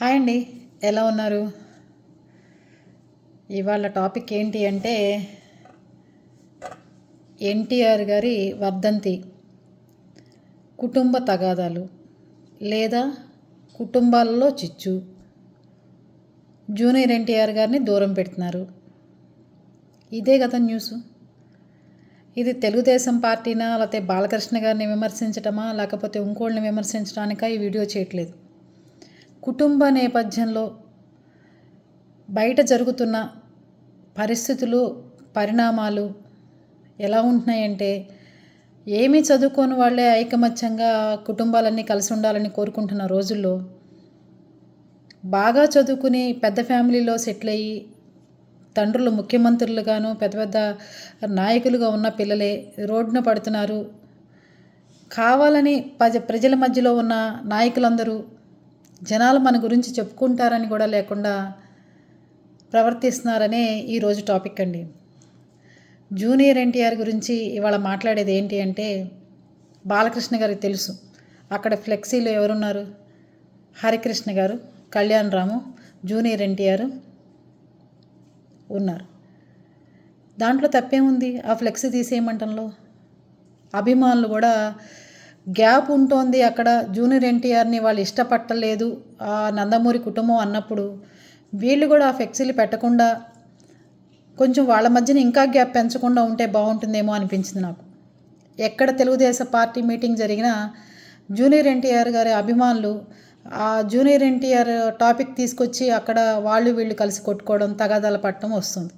Hi అండి. ఎలా ఉన్నారు? ఇవాళ టాపిక్ ఏంటి అంటే ఎన్టీఆర్ గారి వర్ధంతి. కుటుంబ తగాదాలు లేదా కుటుంబాలలో చిచ్చు. జూనియర్ ఎన్టీఆర్ గారిని దూరం పెడుతున్నారు. ఇదే కదా న్యూస్. ఇది తెలుగుదేశం పార్టీనా లేకపోతే బాలకృష్ణ గారిని విమర్శించటమా లేకపోతే ఇంకోళ్ళని విమర్శించడానికా ఈ వీడియో చేయట్లేదు. కుటుంబ నేపథ్యంలో బయట జరుగుతున్న పరిస్థితులు పరిణామాలు ఎలా ఉంటున్నాయంటే ఏమీ చదువుకోని వాళ్ళే ఐకమత్యంగా కుటుంబాలన్నీ కలిసి ఉండాలని కోరుకుంటున్న రోజుల్లో బాగా చదువుకుని పెద్ద ఫ్యామిలీలో సెటిల్ అయ్యి తండ్రులు ముఖ్యమంత్రులుగాను పెద్ద పెద్ద నాయకులుగా ఉన్న పిల్లలే రోడ్డున పడుతున్నారు. కావాలని ప్రజల మధ్యలో ఉన్న నాయకులందరూ జనాలు మన గురించి చెప్పుకుంటారని కూడా లేకుండా ప్రవర్తిస్తున్నారనే ఈరోజు టాపిక్ అండి. జూనియర్ ఎన్టీఆర్ గురించి ఇవాళ మాట్లాడేది ఏంటి అంటే బాలకృష్ణ గారికి తెలుసు. అక్కడ ఫ్లెక్సీలో ఎవరున్నారు? హరికృష్ణ గారు కళ్యాణ్ రాము జూనియర్ ఎన్టీఆర్ ఉన్నారు. దాంట్లో తప్పేముంది? ఆ ఫ్లెక్సీ తీసేయమంటంలో? అభిమానులు కూడా గ్యాప్ ఉంటుంది అక్కడ. జూనియర్ ఎన్టీఆర్ని వాళ్ళు ఇష్టపట్టలేదు. ఆ నందమూరి కుటుంబం అన్నప్పుడు వీళ్ళు కూడా ఆ ఫ్లెక్సీలు పెట్టకుండా కొంచెం వాళ్ళ మధ్యన ఇంకా గ్యాప్ పెంచకుండా ఉంటే బాగుంటుందేమో అనిపించింది నాకు. ఎక్కడ తెలుగుదేశం పార్టీ మీటింగ్ జరిగినా జూనియర్ ఎన్టీఆర్ గారి అభిమానులు ఆ జూనియర్ ఎన్టీఆర్ టాపిక్ తీసుకొచ్చి అక్కడ వాళ్ళు వీళ్ళు కలిసి కొట్టుకోవడం తగాదాల పట్టడం వస్తుంది.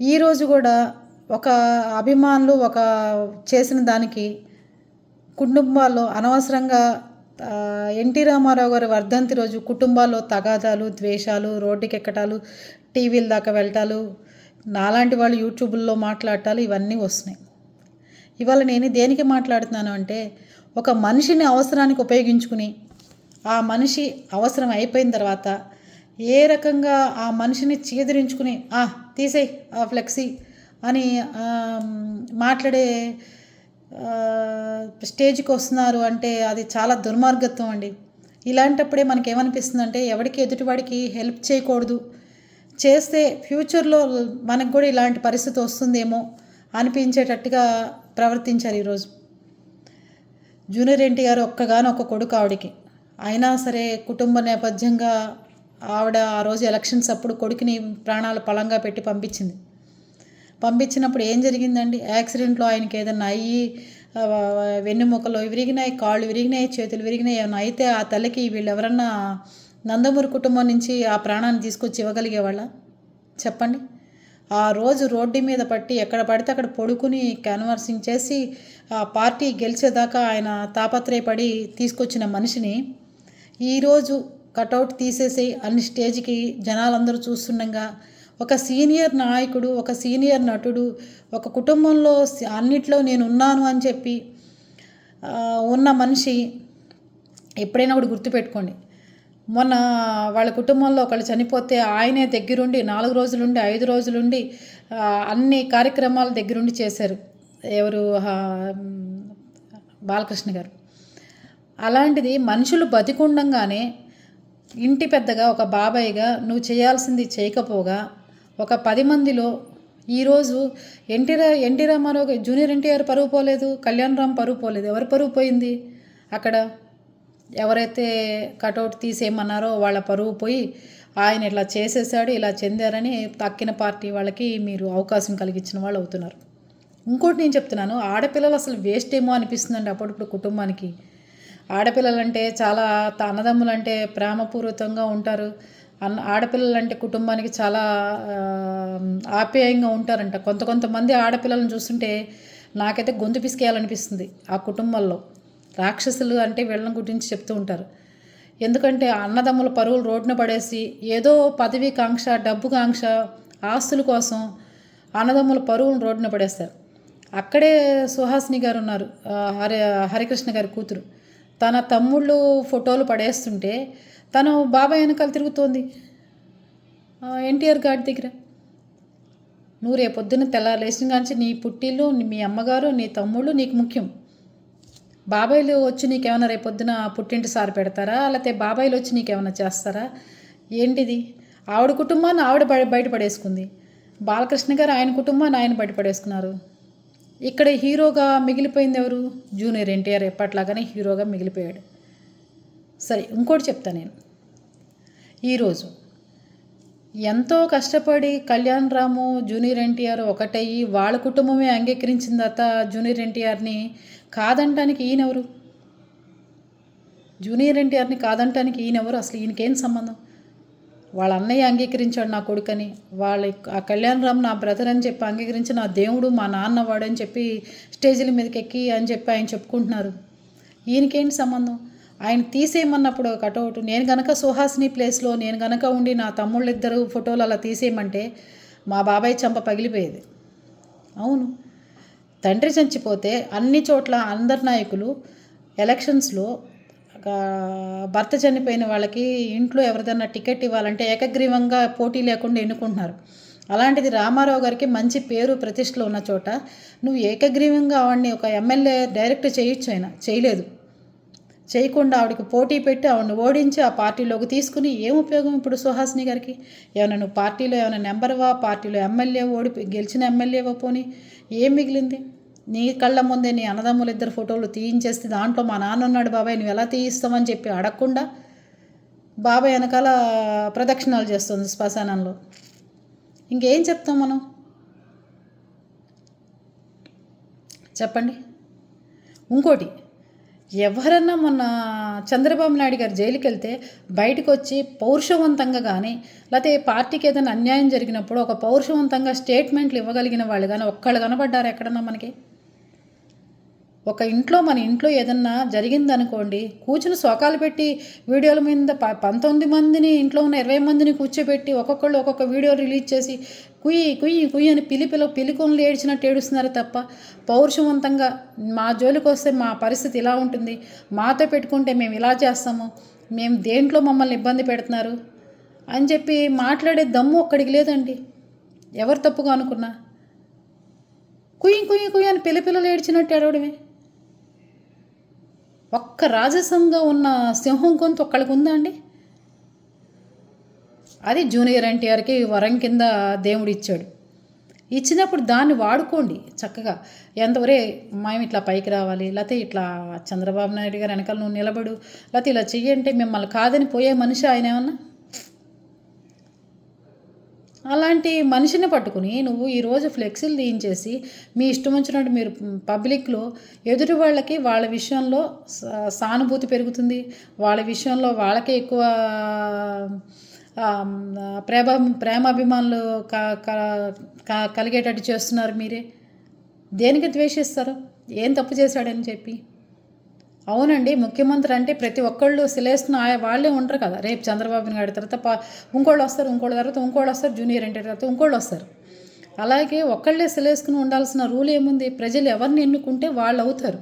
ఈరోజు కూడా ఒక అభిమానులు ఒక చేసిన దానికి కుటుంబాల్లో అనవసరంగా ఎన్టీ రామారావు గారి వర్ధంతి రోజు కుటుంబాల్లో తగాదాలు ద్వేషాలు రోడ్డుకి ఎక్కటాలు టీవీల దాకా వెళ్ళటాలు నాలాంటి వాళ్ళు యూట్యూబ్లో మాట్లాడటాలు ఇవన్నీ వస్తున్నాయి. ఇవాళ నేను దేనికి మాట్లాడుతున్నాను అంటే ఒక మనిషిని అవసరానికి ఉపయోగించుకుని ఆ మనిషి అవసరం అయిపోయిన తర్వాత ఏ రకంగా ఆ మనిషిని చీదరించుకుని తీసేయి ఆ ఫ్లెక్సీ అని మాట్లాడే స్టేజ్కి వస్తున్నారు అంటే అది చాలా దుర్మార్గత్వం అండి. ఇలాంటప్పుడే మనకి ఏమనిపిస్తుందంటే ఎవరికి ఎదుటివాడికి హెల్ప్ చేయకూడదు. చేస్తే ఫ్యూచర్లో మనకు కూడా ఇలాంటి పరిస్థితి వస్తుందేమో అనిపించేటట్టుగా ప్రవర్తించారు ఈరోజు. జూనియర్ ఎన్టీఆర్ ఒక్కగానో ఒక కొడుకు ఆవిడికి. అయినా సరే కుటుంబ నేపథ్యంగా ఆవిడ ఆ రోజు ఎలక్షన్స్ అప్పుడు కొడుకుని ప్రాణాలు పలంగా పెట్టి పంపించింది. పంపించినప్పుడు ఏం జరిగిందండి? యాక్సిడెంట్లో ఆయనకి ఏదైనా అయ్యి వెన్నుముకలు విరిగినాయి కాళ్ళు విరిగినాయి చేతులు విరిగినాయి ఏమైనా అయితే ఆ తల్లికి వీళ్ళు ఎవరన్నా నందమూరి కుటుంబం నుంచి ఆ ప్రాణాన్ని తీసుకొచ్చి ఇవ్వగలిగేవాళ్ళ? చెప్పండి. ఆ రోజు రోడ్డు మీద పట్టి ఎక్కడ పడితే అక్కడ పొడుకుని క్యాన్వర్సింగ్ చేసి ఆ పార్టీ గెలిచేదాకా ఆయన తాపత్రయపడి తీసుకొచ్చిన మనిషిని ఈరోజు కటౌట్ తీసేసి అన్ని స్టేజ్కి జనాలందరూ చూస్తుండగా ఒక సీనియర్ నాయకుడు ఒక సీనియర్ నటుడు ఒక కుటుంబంలో అన్నిట్లో నేను ఉన్నాను అని చెప్పి ఉన్న మనిషి ఎప్పుడైనా ఒకటి గుర్తుపెట్టుకోండి. మొన్న వాళ్ళ కుటుంబంలో ఒకళ్ళు చనిపోతే ఆయనే దగ్గరుండి నాలుగు రోజులుండి ఐదు రోజులుండి అన్ని కార్యక్రమాలు దగ్గరుండి చేశారు. ఎవరు? బాలకృష్ణ గారు. అలాంటిది మనుషులు బతికుండంగానే ఇంటి పెద్దగా ఒక బాబాయ్గా నువ్వు చేయాల్సింది చేయకపోగా ఒక పది మందిలో ఈరోజు ఎన్టీ రా ఎన్టీ రామారావు జూనియర్ ఎన్టీఆర్ పరువు పోలేదు కళ్యాణ్ రామ్ పరువు పోలేదు. ఎవరు పరువు పోయింది? అక్కడ ఎవరైతే కటౌట్ తీసేయమన్నారో వాళ్ళ పరువు పోయి ఆయన ఇట్లా చేసేసాడు ఇలా చెందారని తక్కిన పార్టీ వాళ్ళకి మీరు అవకాశం కలిగించిన వాళ్ళు అవుతున్నారు. ఇంకోటి నేను చెప్తున్నాను ఆడపిల్లలు అసలు వేస్ట్ ఏమో అనిపిస్తుందండి అప్పుడప్పుడు కుటుంబానికి. ఆడపిల్లలంటే చాలా అన్నదమ్ములంటే ప్రేమపూర్వకంగా ఉంటారు. ఆడపిల్లలంటే కుటుంబానికి చాలా ఆప్యాయంగా ఉంటారంట. కొంత కొంతమంది ఆడపిల్లలను చూస్తుంటే నాకైతే గొంతు పిసికేయాలనిపిస్తుంది ఆ కుటుంబంలో. రాక్షసులు అంటే వీళ్ళని గురించి చెప్తూ ఉంటారు. ఎందుకంటే అన్నదమ్ముల పరువులు రోడ్డున పడేసి ఏదో పదవి కాంక్ష డబ్బు కాంక్ష ఆస్తుల కోసం అన్నదమ్ముల పరువులు రోడ్డున పడేస్తారు. అక్కడే సుహాసిని గారు ఉన్నారు హరి హరికృష్ణ గారి కూతురు. తన తమ్ముళ్ళు ఫోటోలు పడేస్తుంటే తను బాబాయ్ వెనకాల తిరుగుతోంది. ఎన్టీఆర్ గారి దగ్గర. నువ్వు రేపొద్దున తెల్లారు లేచిన కానీ నీ పుట్టిల్లు మీ అమ్మగారు నీ తమ్ముళ్ళు నీకు ముఖ్యం. బాబాయిలు వచ్చి నీకేమైనా రేపొద్దున పుట్టింటి సార్ పెడతారా? లేకపోతే బాబాయిలు వచ్చి నీకేమైనా చేస్తారా? ఏంటిది? ఆవిడ కుటుంబాన్ని ఆవిడ బయటపడేసుకుంది బాలకృష్ణ గారు ఆయన కుటుంబాన్ని ఆయన బయటపడేసుకున్నారు ఇక్కడ హీరోగా మిగిలిపోయింది ఎవరు జూనియర్ ఎన్టీఆర్ ఎప్పట్లాగానే హీరోగా మిగిలిపోయాడు. సరే ఇంకోటి చెప్తా నేను. ఈరోజు ఎంతో కష్టపడి కళ్యాణ్ రాము జూనియర్ ఎన్టీఆర్ ఒకటయ్యి వాళ్ళ కుటుంబమే అంగీకరించిన తర్వాత జూనియర్ ఎన్టీఆర్ని కాదంటానికి ఈయనెవరు? జూనియర్ ఎన్టీఆర్ని కాదంటానికి ఈయనెవరు? అసలు ఈయనకేం సంబంధం? వాళ్ళ అన్నయ్య అంగీకరించాడు నా కొడుకని. వాళ్ళ ఆ కళ్యాణరామ్ నా బ్రదర్ అని చెప్పి అంగీకరించి నా దేవుడు మా నాన్న వాడు అని చెప్పి స్టేజీల మీదకి ఎక్కి అని చెప్పి ఆయన చెప్పుకుంటున్నారు. ఈయనకేంటి సంబంధం? ఆయన తీసేయమన్నప్పుడు కటౌట్ నేను గనక సుహాసిని ప్లేస్లో నేను గనక ఉండి నా తమ్ముళ్ళు ఇద్దరు ఫోటోలు అలా తీసేయమంటే మా బాబాయ్ చంప పగిలిపోయేది. అవును. తండ్రి చచ్చిపోతే అన్ని చోట్ల అందరు నాయకులు ఎలక్షన్స్లో భర్త చనిపోయిన వాళ్ళకి ఇంట్లో ఎవరిదన్నా టికెట్ ఇవ్వాలంటే ఏకగ్రీవంగా పోటీ లేకుండా ఎన్నుకుంటున్నారు. అలాంటిది రామారావు గారికి మంచి పేరు ప్రతిష్టలు ఉన్న చోట నువ్వు ఏకగ్రీవంగా ఆవిడ్ని ఒక ఎమ్మెల్యే డైరెక్ట్ చేయొచ్చు ఆయన చేయలేదు. చేయకుండా ఆవిడకి పోటీ పెట్టి ఆవిడని ఓడించి ఆ పార్టీలోకి తీసుకుని ఏం ఉపయోగం ఇప్పుడు సుహాసిని గారికి? ఏమైనా నువ్వు పార్టీలో ఏమైనా నెంబర్వా? పార్టీలో ఎమ్మెల్యే ఓడి గెలిచిన ఎమ్మెల్యేవా పోని ఏం మిగిలింది? నీ కళ్ళ ముందే నీ అన్నదమ్ములు ఇద్దరు ఫోటోలు తీయించేస్తే దాంట్లో మా నాన్న ఉన్నాడు బాబాయ్ నువ్వు ఎలా తీయిస్తామని చెప్పి అడగకుండా బాబాయ్ వెనకాల ప్రదక్షిణాలు చేస్తుంది శ్మశానంలో. ఇంకేం చెప్తాం మనం? చెప్పండి. ఇంకోటి ఎవరన్నా మొన్న చంద్రబాబు నాయుడు గారు జైలుకి వెళ్తే బయటకు వచ్చి పౌరుషవంతంగా కానీ లేకపోతే పార్టీకి ఏదైనా అన్యాయం జరిగినప్పుడు ఒక పౌరుషవంతంగా స్టేట్మెంట్లు ఇవ్వగలిగిన వాళ్ళు కానీ ఒక్కళ్ళు కనబడ్డారు ఎక్కడన్నా మనకి? ఒక ఇంట్లో మన ఇంట్లో ఏదన్నా జరిగిందనుకోండి కూర్చుని సోకాలు పెట్టి వీడియోల మీద ప పంతొమ్మిది మందిని ఇంట్లో ఉన్న ఇరవై మందిని కూర్చోబెట్టి ఒక్కొక్కళ్ళు ఒక్కొక్క వీడియో రిలీజ్ చేసి కుయ్యి కుయ్యి కుయ్యి అని పిలి పిల్ల పిలికొనలు ఏడ్చినట్టు ఏడుస్తున్నారు తప్ప పౌరుషవంతంగా మా జోలికి వస్తే మా పరిస్థితి ఇలా ఉంటుంది. మాతో పెట్టుకుంటే మేము ఇలా చేస్తాము. మేము దేంట్లో మమ్మల్ని ఇబ్బంది పెడుతున్నారు? అని చెప్పి మాట్లాడే దమ్ము ఒక్కడికి లేదండి. ఎవరు తప్పుగా అనుకున్నా? కుయ్యి కుయ్యి కుయ్యి అని పిల్ల పిల్లలు ఏడ్చినట్టు ఏడవడమే. ఒక్క రాజసంగా ఉన్న సింహం గొంతు ఒక్కళ్ళకి ఉందా అండి? అది జూనియర్ ఎన్టీఆర్కి వరం కింద దేవుడు ఇచ్చాడు. ఇచ్చినప్పుడు దాన్ని వాడుకోండి చక్కగా. ఎంతవరే మేము ఇట్లా పైకి రావాలి లేకపోతే ఇట్లా చంద్రబాబు నాయుడు గారు వెనకాల నువ్వు నిలబడు లేకపోతే ఇలా చెయ్యంటే మిమ్మల్ని కాదని పోయే మనిషి ఆయన ఏమన్నా? అలాంటి మనిషిని పట్టుకుని నువ్వు ఈరోజు ఫ్లెక్సీలు తీయించేసి మీ ఇష్టం వచ్చినట్టు మీరు పబ్లిక్లో ఎదుటి వాళ్ళకి వాళ్ళ విషయంలో సానుభూతి పెరుగుతుంది. వాళ్ళ విషయంలో వాళ్ళకే ఎక్కువ ప్రేమ ప్రేమాభిమానులు కలిగేటట్టు చేస్తున్నారు మీరే. దేనికి ద్వేషిస్తారు? ఏం తప్పు చేశాడని చెప్పి. అవునండి ముఖ్యమంత్రి అంటే ప్రతి ఒక్కళ్ళు శిలేస్తున్న ఆయా వాళ్ళే ఉంటారు కదా. రేపు చంద్రబాబు నాయుడు తర్వాత పా ఇంకోళ్ళు వస్తారు ఇంకోళ్ళ తర్వాత ఇంకోళ్ళు వస్తారు జూనియర్ ఎన్టీఆర్ తర్వాత ఇంకోళ్ళు వస్తారు. అలాగే ఒక్కళ్ళే సిలేసుకుని ఉండాల్సిన రూల్ ఏముంది? ప్రజలు ఎవరిని ఎన్నుకుంటే వాళ్ళు అవుతారు.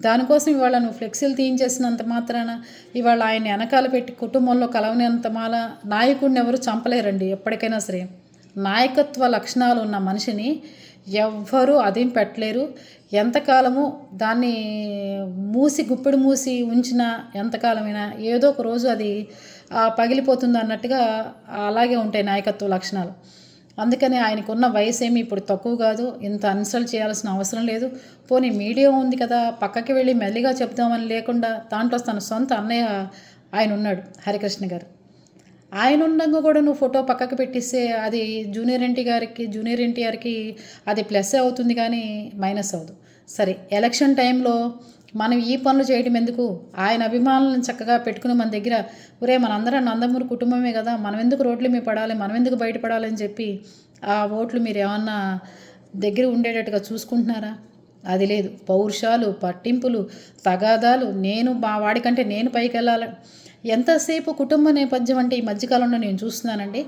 దానికోసం ఇవాళ నువ్వు ఫ్లెక్సీలు తీయించేసినంత మాత్రాన ఇవాళ ఆయన వెనకాల పెట్టి కుటుంబంలో కలవనంత మాల నాయకుడిని ఎవరు చంపలేరండి ఎప్పటికైనా సరే. నాయకత్వ లక్షణాలు ఉన్న మనిషిని ఎవ్వరూ అదేం పెట్టలేరు. ఎంతకాలము దాన్ని మూసి గుప్పిడి మూసి ఉంచినా ఎంతకాలమైనా ఏదో ఒక రోజు అది పగిలిపోతుంది అన్నట్టుగా అలాగే ఉంటాయి నాయకత్వ లక్షణాలు. అందుకని ఆయనకున్న వయసు ఏమి ఇప్పుడు తక్కువ కాదు. ఇంత అన్సల్ట్ చేయాల్సిన అవసరం లేదు. పోనీ మీడియా ఉంది కదా పక్కకి వెళ్ళి మెల్లిగా చెప్దామని లేకుండా దాంట్లో తన సొంత అన్నయ్య ఆయన ఉన్నాడు హరికృష్ణ గారు. ఆయన ఉండగా కూడా నువ్వు ఫోటో పక్కకు పెట్టిస్తే అది జూనియర్ ఎన్టీ గారికి జూనియర్ ఎన్టీఆర్కి అది ప్లస్ అవుతుంది కానీ మైనస్ అవ్వదు. సరే ఎలక్షన్ టైంలో మనం ఈ పనులు చేయడం ఎందుకు? ఆయన అభిమానులను చక్కగా పెట్టుకుని మన దగ్గర ఒరే మనందరం నందమూరి కుటుంబమే కదా మనం ఎందుకు రోడ్లు మీద పడాలి మనం ఎందుకు బయటపడాలి అని చెప్పి ఆ ఓట్లు మీరు ఏమన్నా దగ్గర ఉండేటట్టుగా చూసుకుంటున్నారా? అది లేదు. పౌరుషాలు పట్టింపులు తగాదాలు నేను మా వాడికంటే నేను పైకి వెళ్ళాలి. ఎంతసేపు కుటుంబ నేపథ్యం అంటే ఈ మధ్యకాలంలో నేను చూస్తున్నానండి.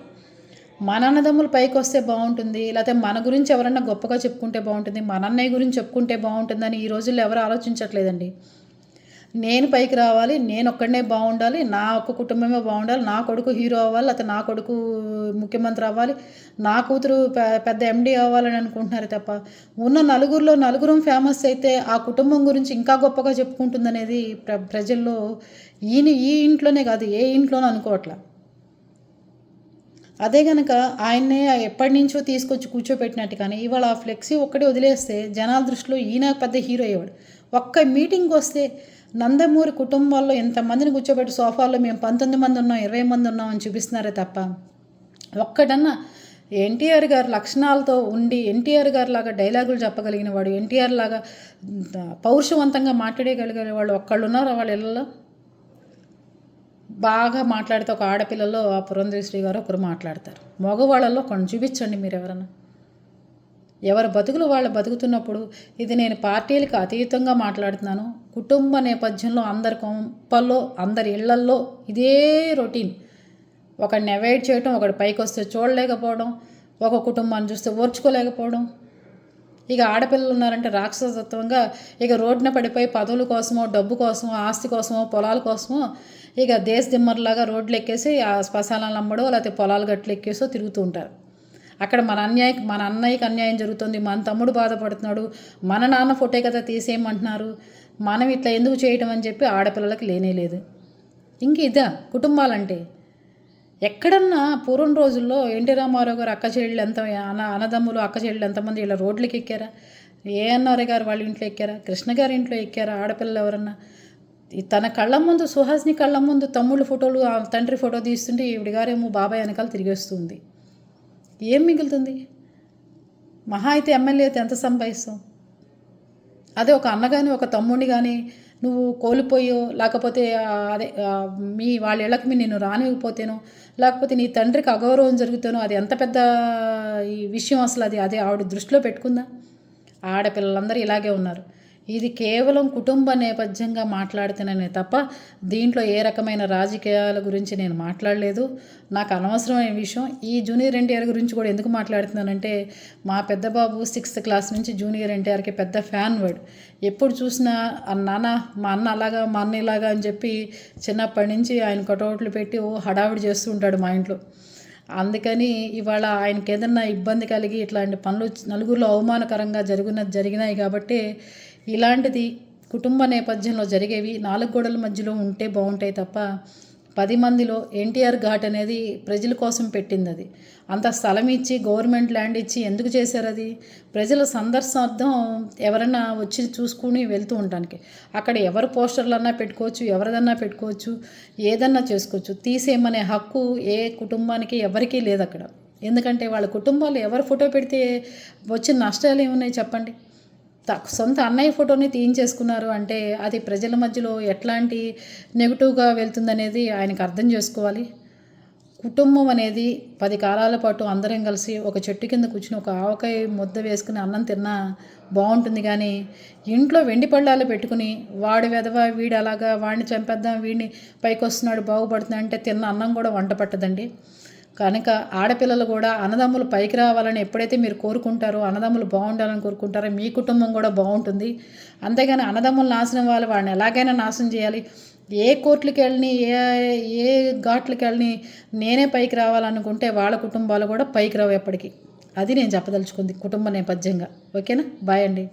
మన అన్నదమ్ములు పైకి వస్తే బాగుంటుంది లేకపోతే మన గురించి ఎవరన్నా గొప్పగా చెప్పుకుంటే బాగుంటుంది మన అన్నయ్య గురించి చెప్పుకుంటే బాగుంటుందని ఈ రోజుల్లో ఎవరు ఆలోచించట్లేదండి. నేను పైకి రావాలి నేను ఒక్కడనే బాగుండాలి నా ఒక్క కుటుంబమే బాగుండాలి నా కొడుకు హీరో అవ్వాలి అతను నా కొడుకు ముఖ్యమంత్రి అవ్వాలి నా కూతురు పెద్ద ఎండీ అవ్వాలని అనుకుంటున్నారు తప్ప ఉన్న నలుగురిలో నలుగురం ఫేమస్ అయితే ఆ కుటుంబం గురించి ఇంకా గొప్పగా చెప్పుకుంటుందనేది ప్ర ప్రజల్లో ఈయన ఈ ఇంట్లోనే కాదు ఏ ఇంట్లోనూ అనుకోవట్లా. అదే కనుక ఆయన్నే ఎప్పటి నుంచో తీసుకొచ్చి కూర్చోపెట్టినట్టు కానీ ఇవాళ ఆ ఫ్లెక్సీ ఒక్కటి వదిలేస్తే జనాల దృష్టిలో ఈయన పెద్ద హీరో అయ్యేవాడు. ఒక్క మీటింగ్కి వస్తే నందమూరి కుటుంబాల్లో ఎంతమందిని కూర్చోబెట్టి సోఫాలో మేము పంతొమ్మిది మంది ఉన్నాం ఇరవై మంది ఉన్నాం అని చూపిస్తున్నారే తప్ప ఒక్కటన్నా ఎన్టీఆర్ గారి లక్షణాలతో ఉండి ఎన్టీఆర్ గారి లాగా డైలాగులు చెప్పగలిగిన వాడు ఎన్టీఆర్ లాగా పౌరుషవంతంగా మాట్లాడగలిగిన వాళ్ళు ఒక్కళ్ళు ఉన్నారు వాళ్ళ ఇళ్ళలో బాగా మాట్లాడితే ఒక ఆడపిల్లలో ఆ పురంధేశ్వరి గారు ఒకరు మాట్లాడతారు. మగవాళ్ళలో కొన్ని చూపించండి మీరు ఎవరన్నా ఎవరు బతుకులు వాళ్ళు బతుకుతున్నప్పుడు ఇది నేను పార్టీలకు అతీతంగా మాట్లాడుతున్నాను. కుటుంబ నేపథ్యంలో అందరి కొంపల్లో అందరి ఇళ్ళల్లో ఇదే రొటీన్. ఒకడిని అవాయిడ్ చేయటం ఒకటి పైకి వస్తే చూడలేకపోవడం ఒక కుటుంబాన్ని చూస్తే ఓర్చుకోలేకపోవడం. ఇక ఆడపిల్లలు ఉన్నారంటే రాక్షసత్వంగా ఇక రోడ్డున పడిపోయి పదవుల కోసమో డబ్బు కోసమో ఆస్తి కోసమో పొలాల కోసమో ఇక దేశ దిమ్మర్లాగా రోడ్లు ఎక్కేసి ఆ శ్మశానాలు అమ్మడో లేకపోతే పొలాలు గట్లు ఎక్కేసో తిరుగుతూ ఉంటారు. అక్కడ మన అన్యాయ మన అన్నయ్యకి అన్యాయం జరుగుతుంది మన తమ్ముడు బాధపడుతున్నాడు మన నాన్న ఫోటో కదా తీసేయమంటున్నారు. మనం ఇట్లా ఎందుకు చేయటం అని చెప్పి ఆడపిల్లలకి లేనే లేదు. ఇంక ఇదా కుటుంబాలంటే. ఎక్కడన్నా పూర్వం రోజుల్లో ఎన్టీ రామారావు గారు అక్క చెల్లెళ్ళు ఎంత అన్న అన్నదమ్ములు అక్క చెల్లెళ్ళు ఎంతమంది ఇలా రోడ్లకి ఎక్కారా? ఏఎన్ఆర్ గారు వాళ్ళ ఇంట్లో ఎక్కారా? కృష్ణ గారి ఇంట్లో ఎక్కారా ఆడపిల్లలు ఎవరన్నా? ఈ తన కళ్ళ ముందు సుహాస్ని కళ్ళ ముందు తమ్ముళ్ళ ఫోటోలు తండ్రి ఫోటో తీస్తుంటే ఈవిడ గారేమో బాబాయ్ వెనకాల తిరిగి వస్తుంది ఏం మిగులుతుంది? మహా అయితే ఎమ్మెల్యే అయితే ఎంత సంపాదిస్తాం అదే ఒక అన్న కానీ ఒక తమ్ముడిని కానీ నువ్వు కోల్పోయో లేకపోతే అదే మీ వాళ్ళ ఇళ్ళకి మీ నేను రానివ్వకపోతేనో లేకపోతే నీ తండ్రికి అగౌరవం జరుగుతానో అది ఎంత పెద్ద ఈ విషయం అసలు అది అదే ఆవిడ దృష్టిలో పెట్టుకుందా? ఆడపిల్లలందరూ ఇలాగే ఉన్నారు. ఇది కేవలం కుటుంబ నేపథ్యంగా మాట్లాడుతున్నానే తప్ప దీంట్లో ఏ రకమైన రాజకీయాల గురించి నేను మాట్లాడలేదు. నాకు అనవసరమైన విషయం ఈ జూనియర్ ఎన్టీఆర్ గురించి కూడా ఎందుకు మాట్లాడుతున్నానంటే మా పెద్ద బాబు సిక్స్త్ క్లాస్ నుంచి జూనియర్ ఎన్టీఆర్కి పెద్ద ఫ్యాన్ వర్డ్ ఎప్పుడు చూసినా నాన్న మా అన్న అలాగా మా అన్న ఇలాగా అని చెప్పి చిన్నప్పటి నుంచి ఆయన కటౌట్లు పెట్టి ఓ హడావిడి చేస్తూ ఉంటాడు మా ఇంట్లో. అందుకని ఇవాళ ఆయనకి ఏదన్నా ఇబ్బంది కలిగి ఇట్లాంటి పనులు నలుగురిలో అవమానకరంగా జరిగిన జరిగినాయి కాబట్టి ఇలాంటిది కుటుంబ నేపథ్యంలో జరిగేవి నాలుగు గోడల మధ్యలో ఉంటే బాగుంటాయి తప్ప పది మందిలో ఎన్టీఆర్ ఘాట్ అనేది ప్రజల కోసం పెట్టింది అది అంత స్థలం ఇచ్చి గవర్నమెంట్ ల్యాండ్ ఇచ్చి ఎందుకు చేశారు అది ప్రజల సందర్శనార్థం ఎవరైనా వచ్చి చూసుకుని వెళ్తూ ఉండడానికి అక్కడ ఎవరు పోస్టర్లన్నా పెట్టుకోవచ్చు ఎవరిదన్నా పెట్టుకోవచ్చు ఏదన్నా చేసుకోవచ్చు. తీసేయమనే హక్కు ఏ కుటుంబానికి ఎవరికీ లేదు అక్కడ ఎందుకంటే వాళ్ళ కుటుంబాలు ఎవరు ఫోటో పెడితే వచ్చిన నష్టాలు ఏమున్నాయి చెప్పండి? త- సొంత అన్నయ్య ఫోటోని తీయించేసుకున్నారు అంటే అది ప్రజల మధ్యలో ఎట్లాంటి నెగిటివ్గా వెళ్తుందనేది ఆయనకు అర్థం చేసుకోవాలి. కుటుంబం అనేది పది కాలాల పాటు అందరం కలిసి ఒక చెట్టు కింద కూర్చుని ఒక ఆవకాయ ముద్ద వేసుకుని అన్నం తిన్నా బాగుంటుంది కానీ ఇంట్లో వెండి పళ్ళాలు పెట్టుకుని వాడి వెధవ వీడు అలాగా వాడిని చంపేద్దాం వీడిని పైకి వస్తున్నాడు బాగుపడుతుంది అంటే తిన్న అన్నం కూడా వంట పట్టదండి. కనుక ఆడపిల్లలు కూడా అన్నదమ్ములు పైకి రావాలని ఎప్పుడైతే మీరు కోరుకుంటారో అన్నదమ్ములు బాగుండాలని కోరుకుంటారో మీ కుటుంబం కూడా బాగుంటుంది. అంతేగాని అన్నదమ్ములు నాశనం వాళ్ళు వాడిని ఎలాగైనా నాశనం చేయాలి. ఏ కోర్టులకి వెళ్ళని ఏ ఏ ఘాట్లకి వెళ్ళని నేనే పైకి రావాలనుకుంటే వాళ్ళ కుటుంబాలు కూడా పైకి రావు ఎప్పటికీ. అది నేను చెప్పదలుచుకుంది కుటుంబ నేపథ్యంగా. ఓకేనా? బాయ్ అండి.